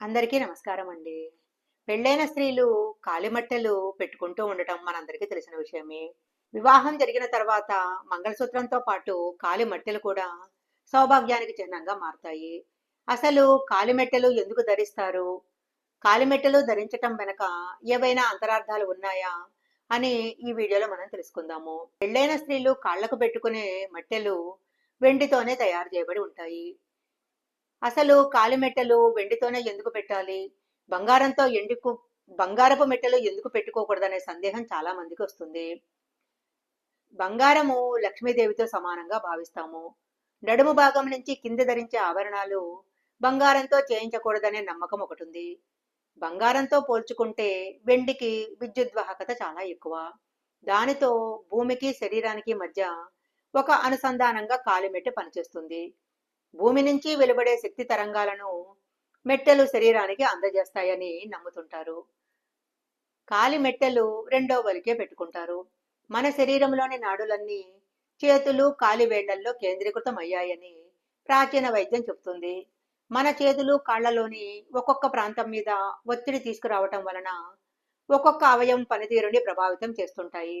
అందరికీ నమస్కారం అండి పెళ్ళైన స్త్రీలు కాలిమట్టెలు పెట్టుకుంటూ ఉండటం మనందరికీ తెలిసిన విషయమే. వివాహం జరిగిన తర్వాత మంగళసూత్రంతో పాటు కాలిమట్టెలు కూడా సౌభాగ్యానికి చిహ్నంగా మారుతాయి. అసలు కాలిమెట్టెలు ఎందుకు ధరిస్తారు? కాలిమెట్టెలు ధరించటం వెనక ఏవైనా అంతరార్థాలు ఉన్నాయా? అని ఈ వీడియోలో మనం తెలుసుకుందాము. పెళ్ళైన స్త్రీలు కాళ్ళకు పెట్టుకునే మట్టెలు వెండితోనే తయారు చేయబడి ఉంటాయి. అసలు కాలి మెట్టెలు వెండితోనే ఎందుకు పెట్టాలి? బంగారంతో ఎండుకు బంగారపు మెట్టెలు ఎందుకు పెట్టుకోకూడదనే సందేహం చాలా మందికి వస్తుంది. బంగారము లక్ష్మీదేవితో సమానంగా భావిస్తాము. నడుము భాగం నుంచి కింద ధరించే ఆభరణాలు బంగారంతో చేయించకూడదనే నమ్మకం ఒకటి ఉంది బంగారంతో పోల్చుకుంటే వెండికి విద్యుద్వాహకత చాలా ఎక్కువ. దానితో భూమికి శరీరానికి మధ్య ఒక అనుసంధానంగా కాలిమెట్టు పనిచేస్తుంది. భూమి నుంచి వెలువడే శక్తి తరంగాలను మెట్టెలు శరీరానికి అందజేస్తాయని నమ్ముతుంటారు. కాలి మెట్టెలు రెండో వలికే పెట్టుకుంటారు. మన శరీరంలోని నాడులన్నీ చేతులు కాలి వేళ్ళల్లో కేంద్రీకృతం అయ్యాయని ప్రాచీన వైద్యం చెబుతుంది. మన చేతులు కాళ్ళలోని ఒక్కొక్క ప్రాంతం మీద ఒత్తిడి తీసుకురావటం వలన ఒక్కొక్క అవయవం పనితీరుని ప్రభావితం చేస్తుంటాయి.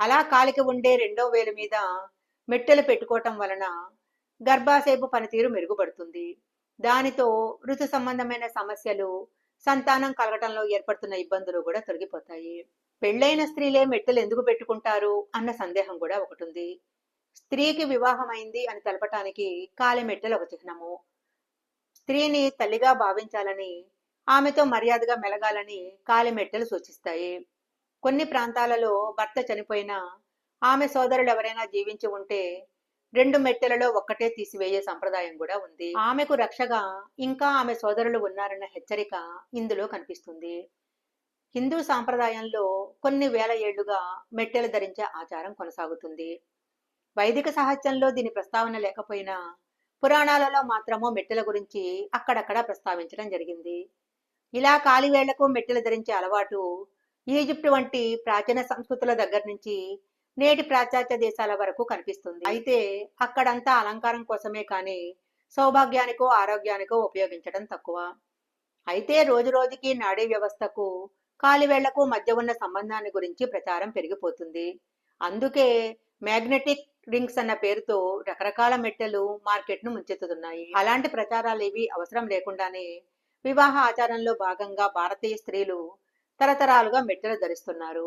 అలా కాలికి ఉండే రెండో వేలు మీద మెట్టెలు పెట్టుకోవటం వలన గర్భాశయపు పనితీరు మెరుగుపడుతుంది. దానితో ఋతు సంబంధమైన సమస్యలు సంతానం కలగటంలో ఏర్పడుతున్న ఇబ్బందులు కూడా తొలగిపోతాయి. పెళ్ళైన స్త్రీలే మెట్టెలు ఎందుకు పెట్టుకుంటారు అన్న సందేహం కూడా ఒకటి ఉంది స్త్రీకి వివాహమైంది అని తెలపటానికి కాలి మెట్టెలు ఒక చిహ్నము. స్త్రీని తల్లిగా భావించాలని ఆమెతో మర్యాదగా మెలగాలని కాలి మెట్టెలు సూచిస్తాయి. కొన్ని ప్రాంతాలలో భర్త చనిపోయినా ఆమె సోదరులు ఎవరైనా జీవించి ఉంటే రెండు మెట్టెలలో ఒక్కటే తీసివేయే సంప్రదాయం కూడా ఉంది. ఆమెకు రక్షగా ఇంకా ఆమె సోదరులు ఉన్నారన్న హెచ్చరిక ఇందులో కనిపిస్తుంది. హిందూ సాంప్రదాయంలో కొన్ని వేల ఏళ్ళుగా మెట్టెలు ధరించే ఆచారం కొనసాగుతుంది. వైదిక సాహిత్యంలో దీని ప్రస్తావన లేకపోయినా పురాణాలలో మాత్రము మెట్టెల గురించి అక్కడక్కడ ప్రస్తావించడం జరిగింది. ఇలా కాలివేళ్ళకు మెట్టెలు ధరించే అలవాటు ఈజిప్ట్ వంటి ప్రాచీన సంస్కృతుల దగ్గర నుంచి నేటి పాశ్చాత్య దేశాల వరకు కనిపిస్తుంది. అయితే అక్కడంతా అలంకారం కోసమే కానీ సౌభాగ్యానికో ఆరోగ్యానికో ఉపయోగించడం తక్కువ. అయితే రోజు రోజుకి నాడీ వ్యవస్థకు కాలివేళ్ళకు మధ్య ఉన్న సంబంధాన్ని గురించి ప్రచారం పెరిగిపోతుంది. అందుకే మ్యాగ్నెటిక్ రింగ్స్ అన్న పేరుతో రకరకాల మెట్టెలు మార్కెట్ను ముంచెత్తుతున్నాయి. అలాంటి ప్రచారాలు ఏవి అవసరం లేకుండానే వివాహ ఆచారంలో భాగంగా భారతీయ స్త్రీలు తరతరాలుగా మెట్టెలు ధరిస్తున్నారు.